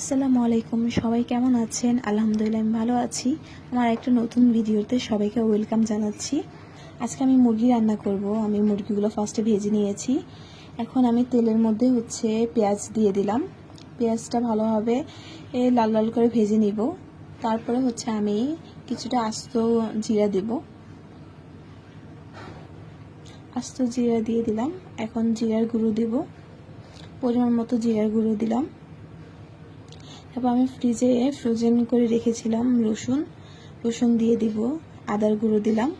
আসসালামু আলাইকুম, সবাই কেমন আছেন? আলহামদুলিল্লাহ, আমি ভালো আছি। আমার একটা নতুন ভিডিওতে সবাইকে ওয়েলকাম জানাচ্ছি। আজকে আমি মুরগি রান্না করব। আমি মুরগিগুলো ফার্স্টে ভেজে নিয়েছি। এখন আমি তেলের মধ্যে হচ্ছে পেঁয়াজ দিয়ে দিলাম। পেঁয়াজটা ভালোভাবে লাল লাল করে ভেজে নিব। তারপরে হচ্ছে আমি কিছুটা আস্ত জিরা দেব। আস্ত জিরা দিয়ে দিলাম। এখন জিরার গুঁড়ো দেব। পরিমাণ মতো জিরার গুঁড়ো দিলাম। তারপর আমি ফ্রিজে ফ্রোজেন করে রেখেছিলাম রসুন। রসুন দিয়ে দিব, আদার গুঁড়ো দিলাম।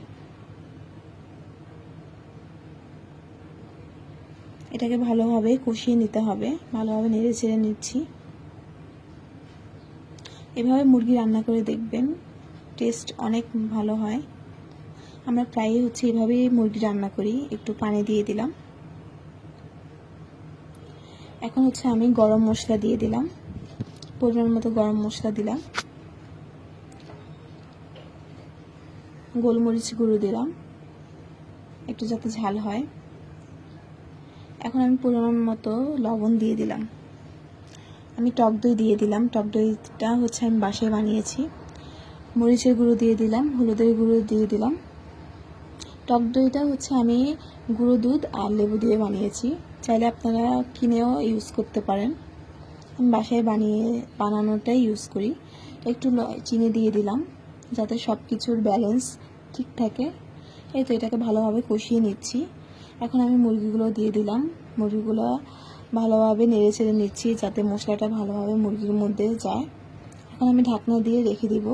এটাকে ভালোভাবে কষিয়ে নিতে হবে, ভালোভাবে নেড়ে ছেড়ে নিচ্ছি। এভাবে মুরগি রান্না করে দেখবেন টেস্ট অনেক ভালো হয়। আমরা প্রায়ই হচ্ছে এভাবেই মুরগি রান্না করি, একটু পানি দিয়ে দিলাম। এখন হচ্ছে আমি গরম মশলা দিয়ে দিলাম। পরিমাণ মতো গরম মশলা দিলাম। গোলমরিচ গুঁড়ো দিলাম। একটু যাতে ঝাল হয়। এখন আমি পরিমাণ মতো লবণ দিয়ে দিলাম। আমি টক দই দিয়ে দিলাম। টক দইটা হচ্ছে আমি বাসায় বানিয়েছি। মরিচের গুঁড়ো দিয়ে দিলাম, হলুদের গুঁড়ো দিয়ে দিলাম। টক দইটা হচ্ছে আমি গুঁড়ো দুধ আর লেবু দিয়ে বানিয়েছি। চাইলে আপনারা কিনেও ইউজ করতে পারেন। আমি বাসায় বানিয়ে, বানানোটাই ইউজ করি। একটু চিনি দিয়ে দিলাম, যাতে সব কিছুর ব্যালেন্স ঠিক থাকে। এই তো এটাকে ভালোভাবে কষিয়ে নিচ্ছি। এখন আমি মুরগিগুলো দিয়ে দিলাম। মুরগিগুলো ভালোভাবে নেড়ে ছেড়ে নিচ্ছি, যাতে মশলাটা ভালোভাবে মুরগির মধ্যে যায়। এখন আমি ঢাকনা দিয়ে রেখে দিব।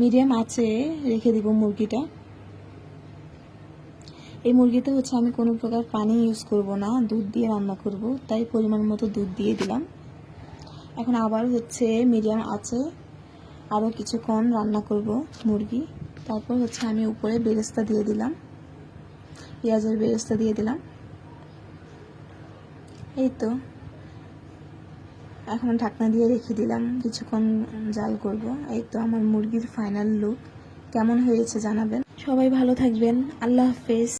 মিডিয়াম আঁচে রেখে দিব মুরগিটা। এই মুরগিতে হচ্ছে আমি কোনো প্রকার পানি ইউজ করব না। দুধ দিয়ে রান্না করব, তাই পরিমাণ মতো দুধ দিয়ে দিলাম। এখন আবার হচ্ছে মিডিয়াম আছে। আরও কিছুক্ষণ রান্না করব মুরগি। তারপর হচ্ছে আমি উপরে বেরেস্তা দিয়ে দিলাম। পেঁয়াজের বেরেস্তা দিয়ে দিলাম। এই তো। এখন ঢাকনা দিয়ে রেখে দিলাম। কিছুক্ষণ জাল করব। এই তো আমার মুরগির ফাইনাল লুক কেমন হয়েছে জানাবেন? সবাই ভালো থাকবেন। আল্লাহ হাফেজ।